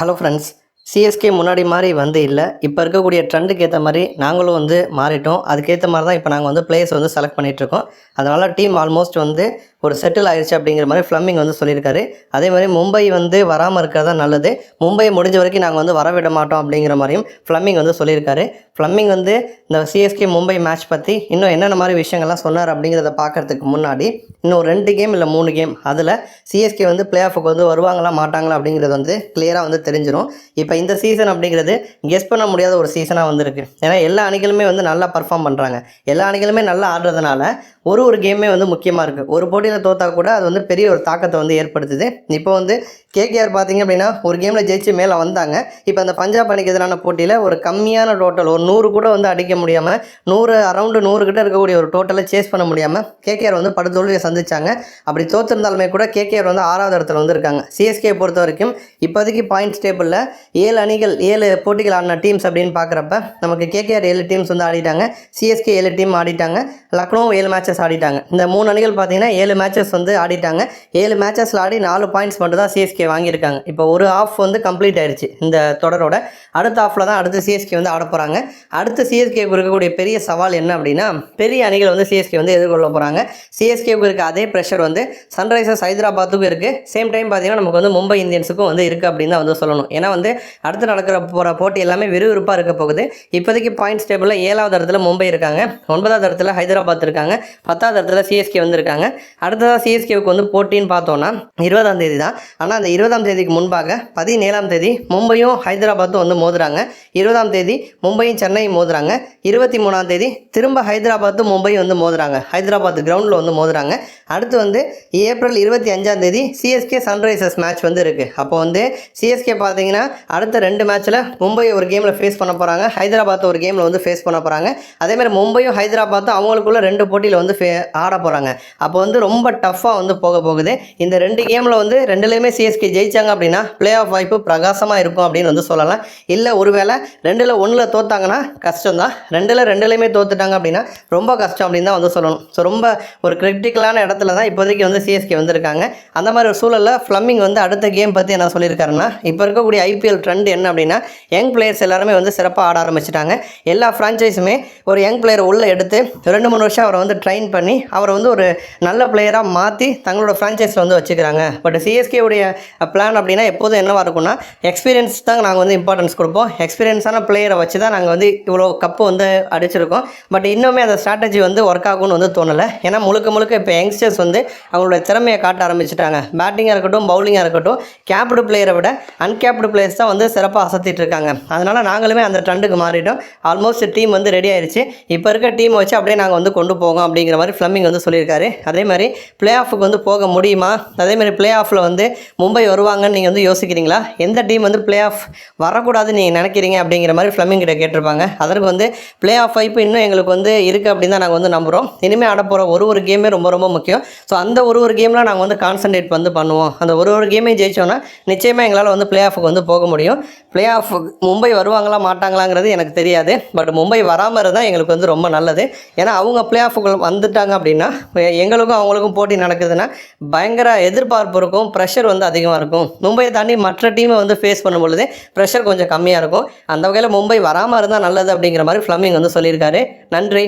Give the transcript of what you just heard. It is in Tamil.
ஹலோ ஃப்ரெண்ட்ஸ் சிஎஸ்கே முன்னாடி மாதிரி வந்து இல்லை. இப்போ இருக்கக்கூடிய ட்ரெண்டுக்கு ஏற்ற மாதிரி நாங்களும் வந்து மாறிட்டோம். அதுக்கேற்ற மாதிரி தான் இப்போ நாங்கள் வந்து பிளேயர்ஸ் வந்து செலக்ட் பண்ணிகிட்ருக்கோம் அதனால் டீம் ஆல்மோஸ்ட் வந்து ஒரு செட்டில் ஆயிடுச்சு அப்படிங்கிற மாதிரி ஃப்ளம்மிங் வந்து சொல்லியிருக்காரு. அதே மாதிரி மும்பை வந்து வராமல் இருக்கிறதா நல்லது. மும்பை முடிஞ்ச வரைக்கும் நாங்கள் வந்து வரவிட மாட்டோம் அப்படிங்கிற மாதிரியும் ஃப்ளம்மிங் வந்து சொல்லியிருக்காரு. ஃப்ளம்மிங் வந்து இந்த சிஎஸ்கே மும்பை மேட்ச் பற்றி இன்னும் என்னென்ன மாதிரி விஷயங்கள்லாம் சொன்னார் அப்படிங்கிறத பார்க்கறதுக்கு முன்னாடி இன்னும் ரெண்டு கேம் இல்லை மூணு கேம் அதில் சிஎஸ்கே வந்து பிளே ஆஃபுக்கு வந்து வருவாங்களா மாட்டாங்களா அப்படிங்கிறது வந்து கிளியராக வந்து தெரிஞ்சிடும் இப்போ இந்த சீசன் அப்படிங்கிறது கெஸ் பண்ண முடியாத ஒரு சீசனாக வந்திருக்கு. ஏன்னா எல்லா அணிகளுமே வந்து நல்லா பர்ஃபார்ம் பண்ணுறாங்க எல்லா அணிகளுமே நல்லா ஆடுறதுனால ஒரு ஒரு கேமே வந்து முக்கியமாக இருக்குது ஒரு போட்டியில் தோத்தா கூட அது வந்து பெரிய ஒரு தாக்கத்தை வந்து ஏற்படுத்துது. இப்போ வந்து கேகேஆர் பார்த்தீங்க அப்படின்னா ஒரு கேமில் ஜெயிச்சு மேலே வந்தாங்க. இப்போ அந்த பஞ்சாப் அணிக்கு எதிரான போட்டியில் ஒரு கம்மியான டோட்டல் ஒரு நூறு கூட வந்து அடிக்க முடியாமல் நூறு அரௌண்டு நூறு கிட்ட இருக்கக்கூடிய ஒரு டோட்டலை சேஸ் பண்ண முடியாமல் கேகேஆர் வந்து படுதோல்வியை சந்திச்சாங்க. அப்படி தோத்திருந்தாலுமே கூட கேகேஆர் வந்து ஆறாவது இடத்துல வந்து இருக்காங்க. சிஎஸ்கே பொறுத்த வரைக்கும் இப்போதைக்கு பாயிண்ட்ஸ் டேபிளில் ஏழு அணிகள் ஏழு போட்டிகள் ஆடின டீம்ஸ் அப்படின்னு பார்க்குறப்ப நமக்கு கேகேஆர் ஏழு டீம்ஸ் வந்து ஆடிட்டாங்க. சிஎஸ்கே ஏழு டீம் ஆடிட்டாங்க. லக்னோ ஏழு மேட்சஸ் ஆடிட்டாங்க. இந்த மூணு அணிகள் பார்த்தீங்கன்னா ஏழு மேட்சஸ் வந்து ஆடிட்டாங்க. ஏழு மேட்சஸில் ஆடி நாலு பாயிண்ட்ஸ் மட்டும் தான் சிஎஸ்கே வாங்கியிருக்காங்க. இப்போ ஒரு ஆஃப் வந்து கம்ப்ளீட் ஆயிடுச்சு இந்த தொடரோட. அடுத்த ஆஃபில் தான் அடுத்து சிஎஸ்கே வந்து ஆட போகிறாங்க அடுத்து சிஎஸ்கேக்கு இருக்கக்கூடிய பெரிய சவால் என்ன அப்படின்னா பெரிய அணிகள் வந்து சிஎஸ்கே வந்து எதிர்கொள்ள போகிறாங்க சிஎஸ்கேவுக்கு இருக்க அதே ப்ரெஷர் வந்து சன்ரைசர்ஸ் ஹைதராபாத்துக்கும் இருக்குது சேம் டைம் பார்த்தீங்கன்னா நமக்கு வந்து மும்பை இந்தியன்ஸுக்கும் வந்து இருக்குது அப்படின்னு தான் வந்து சொல்லணும். ஏன்னா வந்து அடுத்து நடக்கிற போகிற போட்டி எல்லாமே விறுவிறுப்பாக இருக்க போகுது. இப்போதைக்கு பாயிண்ட்ஸ் டேபிளில் ஏழாவது இடத்துல மும்பை இருக்காங்க. ஒன்பதாவது இடத்துல ஹைதராபாத் இருக்காங்க. பத்தாவது இடத்துல சிஎஸ்கே வந்திருக்காங்க. அடுத்ததாக சிஎஸ்கேவுக்கு வந்து போட்டின்னு பார்த்தோன்னா இருபதாம் தேதி தான் ஆனால் அந்த இருபதாம் தேதிக்கு முன்பாக பதினேழாம் தேதி மும்பையும் ஹைதராபாத்தும் வந்து மோதுறாங்க. இருபதாம் தேதி மும்பையும் சென்னையும் மோதுறாங்க. இருபத்தி மூணாம் தேதி திரும்ப ஹைதராபாத்தும் மும்பையும் வந்து மோதுறாங்க. ஹைதராபாத் கிரவுண்டில் வந்து மோதுறாங்க. அடுத்து வந்து ஏப்ரல் இருபத்தி அஞ்சாம் தேதி சிஎஸ்கே சன்ரைசர்ஸ் மேட்ச் வந்து இருக்குது அப்போ வந்து சிஎஸ்கே பார்த்தீங்கன்னா அடுத்த ரெண்டு மேட்ச்சில் மும்பை ஒரு கேமில் ஃபேஸ் பண்ண போகிறாங்க ஹைதராபாத் ஒரு கேமில் வந்து ஃபேஸ் பண்ண போகிறாங்க அதேமாதிரி மும்பையும் ஹைதராபாத்தும் அவங்களுக்குள்ள ரெண்டு போட்டியில் வந்து ஃபே ஆட போகிறாங்க அப்போ வந்து ரொம்ப டஃப்பாக வந்து போக போகுது. இந்த ரெண்டு கேமில் வந்து ரெண்டுலேயுமே சிஎஸ்கே ஜெயிச்சாங்க அப்படின்னா பிளே ஆஃப் வாய்ப்பு பிரகாசமாக இருக்கும் அப்படின்னு வந்து சொல்லலாம். இல்லை ஒருவேளை ரெண்டில் ஒன்றில் தோத்தாங்கன்னா கஷ்டம் தான் ரெண்டில் ரெண்டுலேயுமே தோத்துட்டாங்க அப்படின்னா ரொம்ப கஷ்டம் அப்படின்னு தான் வந்து சொல்லணும். ஸோ ரொம்ப ஒரு கிரிட்டிக்கலான இடத்துல தான் இப்போதைக்கு வந்து சிஎஸ்கே வந்திருக்காங்க. அந்த மாதிரி ஒரு சூழலில் ஃப்ளம்மிங் வந்து அடுத்த கேம் பற்றி என்ன சொல்லியிருக்காருன்னா இப்போ இருக்கக்கூடிய ஐபிஎல் ட்ரெண்ட் என்ன அப்படின்னா யங் பிளேயர்ஸ் எல்லாருமே வந்து சிறப்பாக ஆட ஆரம்பிச்சிட்டாங்க. எல்லா ஃப்ரான்ச்சைஸுமே ஒரு யங் பிளேயரை உள்ளே எடுத்து ரெண்டு மூணு வருஷம் அவரை வந்து சைன் பண்ணி அவரை வந்து ஒரு நல்ல பிளேயராக மாற்றி தங்களோட ஃப்ரான்ச்சைஸில் வந்து வச்சுக்கிறாங்க. பட் சிஎஸ்கே உடைய பிளான் அப்படின்னா எப்போதும் என்னவாக இருக்கும்னா எக்ஸ்பீரியன்ஸ் தான் நாங்கள் வந்து இம்பார்ட்டன்ஸ் கொடுப்போம். எக்ஸ்பீரியன்ஸான பிளேயரை வச்சு தான் நாங்கள் வந்து இவ்வளோ கப்பு வந்து அடிச்சிருக்கோம். பட் இன்னுமே அந்த ஸ்ட்ராட்டஜி வந்து ஒர்க் ஆகும்னு வந்து தோணலை. ஏன்னா முழுக்க முழுக்க இப்போ யங்ஸ்டர்ஸ் வந்து அவங்களோட திறமையை காட்ட ஆரம்பிச்சிட்டாங்க. பேட்டிங்காக இருக்கட்டும் பவுலிங்காக இருக்கட்டும் கேப்டு பிளேயரை விட அன்கேப்டு பிளேயர்ஸ் தான் வந்து சிறப்பாக அசத்திட்டு இருக்காங்க. அதனால் நாங்களுமே அந்த ட்ரெண்டுக்கு மாறிட்டோம். ஆல்மோஸ்ட் டீம் வந்து ரெடி ஆயிடுச்சு இப்போ இருக்க டீம் வச்சு அப்படியே நாங்கள் வந்து கொண்டு போகும் அப்படிங்கிற மாதிரி ஃப்ளம்மிங் வந்து சொல்லியிருக்காரு. அதே மாதிரி பிளே ஆஃபுக்கு வந்து போக முடியுமா? அதே மாதிரி பிளே ஆஃபில் வந்து மும்பை வருவாங்கன்னு நீங்கள் வந்து யோசிக்கிறீங்களா? எந்த டீம் வந்து பிளே ஆஃப் வரக்கூடாதுன்னு நீங்கள் நினைக்கிறீங்க அப்படிங்கிற மாதிரி ஃப்ளமிங் கிட்ட கேட்டிருப்பாங்க. அதற்கு வந்து பிளே ஆஃப் வாய்ப்பு இன்னும் எங்களுக்கு வந்து இருக்குது அப்படின்னு தான் நாங்கள் வந்து நம்புகிறோம் இனிமேல் ஆட போகிற ஒரு ஒரு கேமே ரொம்ப ரொம்ப முக்கியம். ஸோ அந்த ஒரு ஒரு கேமில் நாங்கள் வந்து கான்சன்ட்ரேட் வந்து பண்ணுவோம். அந்த ஒரு ஒரு கேமே ஜெயிச்சோன்னா நிச்சயமாக எங்களால் வந்து பிளே ஆஃபுக்கு வந்து போக முடியும். பிளே ஆஃப் மும்பை வருவாங்களா மாட்டாங்களாங்கிறது எனக்கு தெரியாது. பட் மும்பை வராமல் இருந்தால் எங்களுக்கு வந்து ரொம்ப நல்லது. ஏன்னா அவங்க பிளே ஆஃபுக்கு வந்துட்டாங்க அப்படின்னா எங்களுக்கும் அவங்களுக்கும் போட்டி நடக்குதுன்னா பயங்கர எதிர்பார்ப்பு இருக்கும் ப்ரெஷர் வந்து அதிகமாக இருக்கும். மும்பையை தாண்டி மற்ற டீமை வந்து ஃபேஸ் பண்ணும் பொழுது ப்ரெஷர் கொஞ்சம் கம்மியாக இருக்கும். அந்த வகையில் மும்பை வராமல் இருந்தால் நல்லது அப்படிங்கிற மாதிரி ஃப்ளம்மிங் வந்து சொல்லியிருக்காரு. நன்றி.